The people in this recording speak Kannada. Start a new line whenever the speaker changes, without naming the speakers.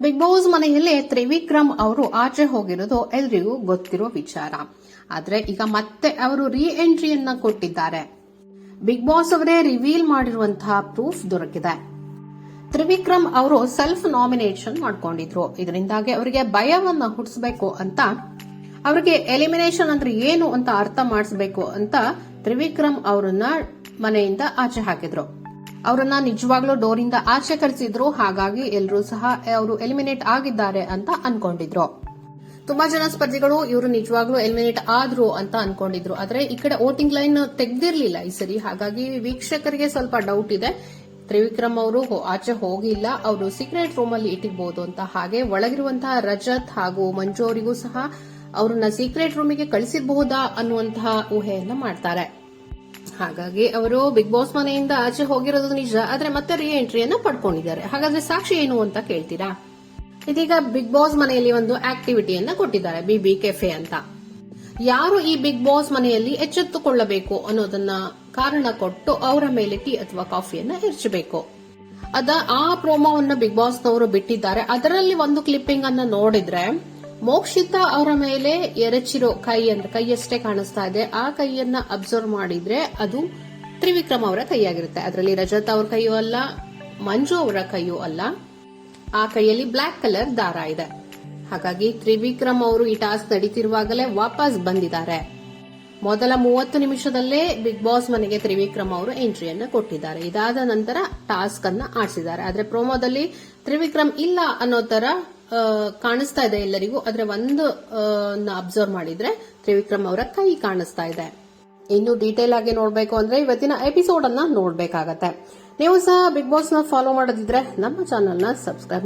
ಬಿಗ್ ಬಾಸ್ ಮನೆಯಲ್ಲೇ ತ್ರಿವಿಕ್ರಮ್ ಅವರು ಆಚೆ ಹೋಗಿರೋದು ಎಲ್ರಿಗೂ ಗೊತ್ತಿರೋ ವಿಚಾರ. ಆದ್ರೆ ಈಗ ಮತ್ತೆ ಅವರು ರೀ ಎಂಟ್ರಿಯನ್ನ ಕೊಟ್ಟಿದ್ದಾರೆ. ಬಿಗ್ ಬಾಸ್ ಅವರೇ ರಿವೀಲ್ ಮಾಡಿರುವಂತಹ ಪ್ರೂಫ್ ದೊರಕಿದೆ. ತ್ರಿವಿಕ್ರಮ್ ಅವರು ಸೆಲ್ಫ್ ನಾಮಿನೇಷನ್ ಮಾಡ್ಕೊಂಡಿದ್ರು. ಇದರಿಂದಾಗಿ ಅವರಿಗೆ ಭಯವನ್ನ ಹುಟ್ಟಿಸಬೇಕು ಅಂತ, ಅವರಿಗೆ ಎಲಿಮಿನೇಷನ್ ಅಂದ್ರೆ ಏನು ಅಂತ ಅರ್ಥ ಮಾಡಿಸಬೇಕು ಅಂತ ತ್ರಿವಿಕ್ರಮ್ ಅವರನ್ನ ಮನೆಯಿಂದ ಆಚೆ ಹಾಕಿದ್ರು. ಅವರನ್ನ ನಿಜವಾಗ್ಲೂ ಡೋರಿಂದ ಆಚೆ ಕರೆಸಿದ್ರು, ಹಾಗಾಗಿ ಎಲ್ಲರೂ ಸಹ ಅವರು ಎಲಿಮಿನೇಟ್ ಆಗಿದ್ದಾರೆ ಅಂತ ಅನ್ಕೊಂಡಿದ್ರು. ತುಂಬಾ ಜನ ಸ್ಪರ್ಧಿಗಳು ಇವರು ನಿಜವಾಗ್ಲೂ ಎಲಿಮಿನೇಟ್ ಆದ್ರು ಅಂತ ಅನ್ಕೊಂಡಿದ್ರು. ಆದ್ರೆ ಈ ಕಡೆ ವೋಟಿಂಗ್ ಲೈನ್ ತೆಗ್ದಿರ್ಲಿಲ್ಲ ಈ ಸರಿ. ಹಾಗಾಗಿ ವೀಕ್ಷಕರಿಗೆ ಸ್ವಲ್ಪ ಡೌಟ್ ಇದೆ. ತ್ರಿವಿಕ್ರಮ್ ಅವರು ಆಚೆ ಹೋಗಿಲ್ಲ. ಅವರು ಸೀಕ್ರೆಟ್ ರೂಮ್ ಅಲ್ಲಿ ಇಟ್ಟಿರ್ಬೋದು ಅಂತ. ಹಾಗೆ ಒಳಗಿರುವಂತಹ ರಜತ್ ಹಾಗೂ ಮಂಜು ಅವರಿಗೂ ಸಹ ಅವ್ರನ್ನ ಸೀಕ್ರೆಟ್ ರೂಮಿಗೆ ಕಳಿಸಿರಬಹುದಾ ಅನ್ನುವಂತಹ ಊಹೆಯನ್ನ ಮಾಡ್ತಾರೆ. ಹಾಗಾಗಿ ಅವರು ಬಿಗ್ ಬಾಸ್ ಮನೆಯಿಂದ ಆಚೆ ಹೋಗಿರೋದು ನಿಜ, ಆದ್ರೆ ಮತ್ತೆ ರೀ ಎಂಟ್ರಿಯನ್ನ ಪಡ್ಕೊಂಡಿದ್ದಾರೆ. ಹಾಗಾದ್ರೆ ಸಾಕ್ಷಿ ಏನು ಅಂತ ಕೇಳ್ತೀರಾ? ಇದೀಗ ಬಿಗ್ ಬಾಸ್ ಮನೆಯಲ್ಲಿ ಒಂದು ಆಕ್ಟಿವಿಟಿಯನ್ನ ಕೊಟ್ಟಿದ್ದಾರೆ ಬಿಬಿ ಕೆಫೆ ಅಂತ. ಯಾರು ಈ ಬಿಗ್ ಬಾಸ್ ಮನೆಯಲ್ಲಿ ಎಚ್ಚೆತ್ತುಕೊಳ್ಳಬೇಕು ಅನ್ನೋದನ್ನ ಕಾರಣ ಕೊಟ್ಟು ಅವರ ಮೇಲೆ ಟೀ ಅಥವಾ ಕಾಫಿಯನ್ನ ಎರಚಬೇಕು. ಅದ ಆ ಪ್ರೋಮೋವನ್ನ ಬಿಗ್ ಬಾಸ್ ನವರು ಬಿಟ್ಟಿದ್ದಾರೆ. ಅದರಲ್ಲಿ ಒಂದು ಕ್ಲಿಪ್ಪಿಂಗ್ ಅನ್ನ ನೋಡಿದ್ರೆ ಮೋಕ್ಷಿತಾ ಅವರ ಮೇಲೆ ಎರಚಿರೋ ಕೈ ಅಂತ ಕೈಯಷ್ಟೇ ಕಾಣಿಸ್ತಾ ಇದೆ. ಆ ಕೈಯನ್ನ ಅಬ್ಸರ್ವ್ ಮಾಡಿದ್ರೆ ಅದು ತ್ರಿವಿಕ್ರಮ್ ಅವರ ಕೈಯಾಗಿರುತ್ತೆ. ಅದರಲ್ಲಿ ರಜತ್ ಅವರ ಕೈಯೂ ಅಲ್ಲ, ಮಂಜು ಅವರ ಕೈಯೂ ಅಲ್ಲ. ಆ ಕೈಯಲ್ಲಿ ಬ್ಲಾಕ್ ಕಲರ್ ದಾರ ಇದೆ. ಹಾಗಾಗಿ ತ್ರಿವಿಕ್ರಮ್ ಅವರು ಈ ಟಾಸ್ಕ್ ನಡೀತಿರುವಾಗಲೇ ವಾಪಸ್ ಬಂದಿದ್ದಾರೆ. ಮೊದಲ ಮೂವತ್ತು ನಿಮಿಷದಲ್ಲೇ ಬಿಗ್ ಬಾಸ್ ಮನೆಗೆ ತ್ರಿವಿಕ್ರಮ್ ಅವರು ಎಂಟ್ರಿಯನ್ನ ಕೊಟ್ಟಿದ್ದಾರೆ. ಇದಾದ ನಂತರ ಟಾಸ್ಕ್ ಅನ್ನ ಆಡಿಸಿದ್ದಾರೆ. ಆದ್ರೆ ಪ್ರೋಮೋದಲ್ಲಿ ತ್ರಿವಿಕ್ರಮ್ ಇಲ್ಲ ಅನ್ನೋ ತರ ಕಾಣಿಸ್ತಾ ಇದೆ ಎಲ್ಲರಿಗೂ. ಆದ್ರೆ ಒಂದು ಅಬ್ಸರ್ವ್ ಮಾಡಿದ್ರೆ ತ್ರಿವಿಕ್ರಮ್ ಅವರ ಕೈ ಕಾಣಿಸ್ತಾ ಇದೆ. ಇನ್ನು ಡೀಟೇಲ್ ಆಗಿ ನೋಡಬೇಕು ಅಂದ್ರೆ ಇವತ್ತಿನ ಎಪಿಸೋಡ್ ಅನ್ನ ನೋಡ್ಬೇಕಾಗತ್ತೆ. ನೀವು ಸಹ ಬಿಗ್ ಬಾಸ್ನ ಫಾಲೋ ಮಾಡೋದಿದ್ರೆ ನಮ್ಮ ಚಾನೆಲ್ನ ಸಬ್ಸ್ಕ್ರೈಬ್